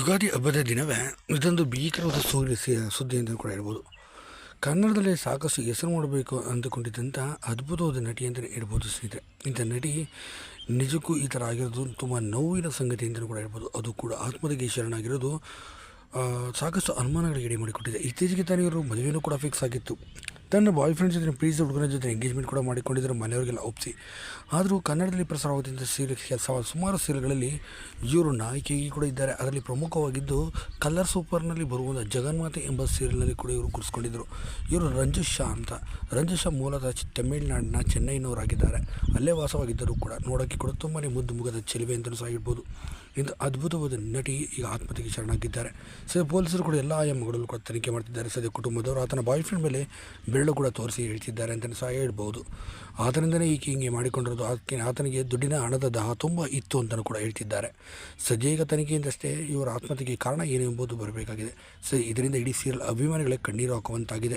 ಯುಗಾದಿ ಹಬ್ಬದ ದಿನವೇ ಇದೊಂದು ಭೀಕರವಾದ ಸೂರ್ಯ ಸುದ್ದಿ ಅಂತ ಕೂಡ ಹೇಳ್ಬೋದು. ಕನ್ನಡದಲ್ಲಿ ಸಾಕಷ್ಟು ಹೆಸರು ಮಾಡಬೇಕು ಅಂದುಕೊಂಡಿದ್ದಂಥ ಅದ್ಭುತವಾದ ನಟಿ ಅಂತಲೇ ಹೇಳ್ಬೋದು ಸ್ನೇಹಿತರೆ. ಇಂಥ ನಟಿ ನಿಜಕ್ಕೂ ಈ ಥರ ಆಗಿರೋದು ತುಂಬ ನೋವಿನ ಸಂಗತಿ ಅಂತಲೂ ಕೂಡ ಹೇಳ್ಬೋದು. ಅದು ಕೂಡ ಆತ್ಮಹತ್ಯೆಗೆ ಶರಣಾಗಿರೋದು ಸಾಕಷ್ಟು ಅನುಮಾನಗಳಿಗೆ ಎಡೆ ಮಾಡಿಕೊಟ್ಟಿದೆ. ಇತ್ತೀಚೆಗೆ ತಾನೇ ಇವರು ಮದುವೆಯೂ ಕೂಡ ಫಿಕ್ಸ್ ಆಗಿತ್ತು. ತನ್ನ ಬಾಯ್ ಫ್ರೆಂಡ್ ಜೊತೆ ಪ್ರೀಸ್ ಹುಡುಗನ ಜೊತೆ ಎಂಗೇಜ್ಮೆಂಟ್ ಕೂಡ ಮಾಡಿಕೊಂಡಿದ್ದರು ಮನೆಯವರಿಗೆಲ್ಲ ಒಪ್ಸಿ. ಆದರೂ ಕನ್ನಡದಲ್ಲಿ ಪ್ರಸಾರವಾಗುತ್ತಿದ್ದ ಸೀರಿಯಲ್ ಸುಮಾರು ಸೀರಿಯಲ್ಗಳಲ್ಲಿ ಇವರು ನಾಯಕಿಯಾಗಿ ಕೂಡ ಇದ್ದಾರೆ. ಅದರಲ್ಲಿ ಪ್ರಮುಖವಾಗಿದ್ದು ಕಲರ್ ಸೂಪರ್ನಲ್ಲಿ ಬರುವಂಥ ಜಗನ್ಮಾತೆ ಎಂಬ ಸೀರಿಯಲ್ನಲ್ಲಿ ಕೂಡ ಇವರು ಗುರುಸ್ಕೊಂಡಿದ್ದರು ಇವರು ರಂಜುಷ್ ಶಾ ಅಂತ. ರಂಜುಷ್ ಶಾ ಮೂಲತಃ ತಮಿಳುನಾಡಿನ ಚೆನ್ನೈನವರಾಗಿದ್ದಾರೆ. ಅಲ್ಲೇ ವಾಸವಾಗಿದ್ದರೂ ಕೂಡ ನೋಡೋಕ್ಕೆ ಕೂಡ ತುಂಬಾ ಮುದ್ದು ಮುಗದ ಚೆಲುವೆ ಅಂತಲೂ ಸಹ ಹೇಳ್ಬೋದು. ಇಂಥ ಅದ್ಭುತವಾದ ನಟಿ ಈಗ ಆತ್ಮಹತ್ಯೆಗೆ ಶರಣಾಗಿದ್ದಾರೆ. ಸದ್ಯ ಪೊಲೀಸರು ಕೂಡ ಎಲ್ಲ ಆಯಾಮಗಳಲ್ಲೂ ಕೂಡ ತನಿಖೆ ಮಾಡ್ತಿದ್ದಾರೆ. ಸದ್ಯ ಕುಟುಂಬದವರು ಆತನ ಬಾಯ್ ಫ್ರೆಂಡ್ ಮೇಲೆ ಬೆರಳು ಕೂಡ ತೋರಿಸಿ ಹೇಳ್ತಿದ್ದಾರೆ ಅಂತಲೇ ಸಹ ಹೇಳ್ಬೋದು. ಆತನಿಂದಲೇ ಈಕೆ ಹಿಂಗೆ ಮಾಡಿಕೊಂಡಿರೋದು. ಆಕೆ ಆತನಿಗೆ ದುಡ್ಡಿನ ಹಣದ ದಾಹ ತುಂಬ ಇತ್ತು ಅಂತಲೂ ಕೂಡ ಹೇಳ್ತಿದ್ದಾರೆ. ಸದ್ಯ ಈಗ ತನಿಖೆಯಿಂದಷ್ಟೇ ಇವರ ಆತ್ಮಹತ್ಯೆಗೆ ಕಾರಣ ಏನು ಎಂಬುದು ಬರಬೇಕಾಗಿದೆ. ಸರಿ ಇದರಿಂದ ಇಡೀ ಸೀರಿಯಲ್ ಅಭಿಮಾನಿಗಳೇ ಕಣ್ಣೀರು ಹಾಕುವಂತಾಗಿದೆ.